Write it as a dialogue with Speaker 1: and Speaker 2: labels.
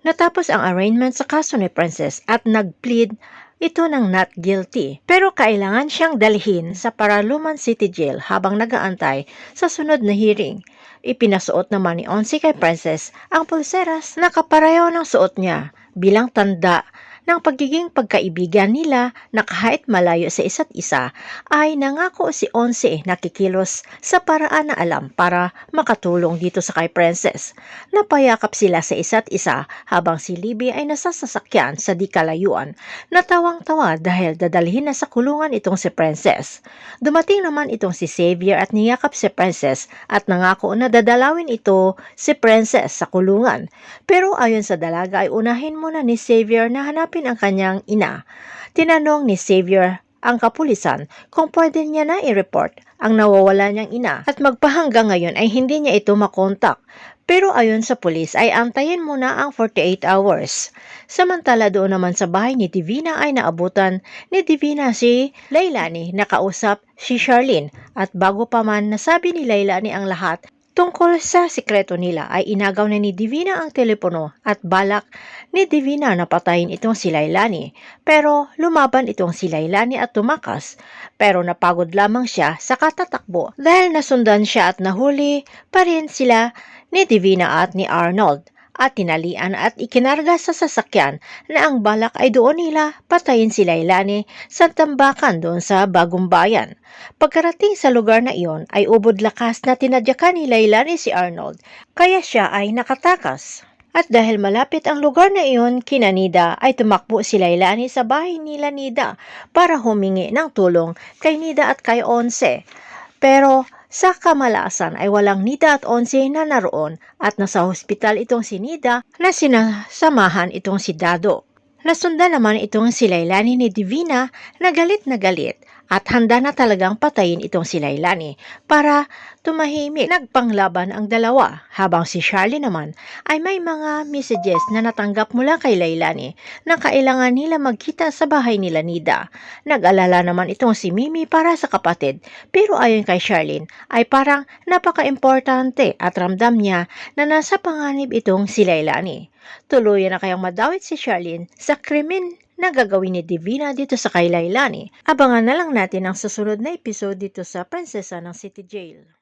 Speaker 1: Natapos ang arraignment sa kaso ni Princess at nag-plead ito ng not guilty. Pero kailangan siyang dalhin sa Paraluman City Jail habang nagaantay sa sunod na hearing. Ipinasuot naman ni Onsi kay Princess ang pulseras na kapareho ng suot niya bilang tanda ng pagiging pagkaibigan nila na kahit malayo sa isa't isa ay nangako si Onse na kikilos sa paraan na alam para makatulong dito sa kay Princess. Napayakap sila sa isa't isa habang si Libby ay nasa sasakyan sa di kalayuan. Natawang-tawa dahil dadalhin na sa kulungan itong si Princess. Dumating naman itong si Xavier at niyakap si Princess at nangako na dadalawin ito si Princess sa kulungan. Pero ayon sa dalaga ay unahin muna ni Xavier na hanapin ang kanyang ina. Tinanong ni Xavier ang kapulisan kung pwede niya na i-report ang nawawala niyang ina at magpahanggang ngayon ay hindi niya ito makontak. Pero ayon sa pulis ay antayin muna ang 48 hours. Samantala doon naman sa bahay ni Divina ay naabutan ni Divina si Lailani na kausap si Charlene at bago pa man nasabi ni Lailani ang lahat Tungkol sa sikreto nila ay inagaw na ni Divina ang telepono at balak ni Divina na patayin itong si Lailani. Pero lumaban itong si Lailani at tumakas. Pero napagod lamang siya sa katatakbo dahil nasundan siya at nahuli pa rin sila ni Divina at ni Arnold at tinalian at ikinarga sa sasakyan na ang balak ay doon nila patayin si Lailani sa tambakan doon sa bagong bayan. Pagkarating sa lugar na iyon ay ubod lakas na tinadyakan ni Lailani si Arnold kaya siya ay nakatakas. At dahil malapit ang lugar na iyon, kina Nida ay tumakbo si Lailani sa bahay nila Nida para humingi ng tulong kay Nida at kay Onse. Pero sa kamalasan ay walang Nida at Onse na naroon at nasa hospital itong si Nida na sinasamahan itong si Dado. Nasundan naman itong si Lailani ni Divina na galit na galit at handa na talagang patayin itong si Lailani para tumahimik. Nagpanglaban ang dalawa habang si Charlie naman ay may mga messages na natanggap mula kay Lailani na kailangan nila magkita sa bahay nila Nida. Nag-alala naman itong si Mimi para sa kapatid pero ayon kay Charlene ay parang napaka-importante at ramdam niya na nasa panganib itong si Lailani. Tuluyan na kayang madawit si Charlene sa krimen na gagawin ni Divina dito sa kay. Abangan na lang natin ang susunod na episode dito sa Prinsesa ng City Jail.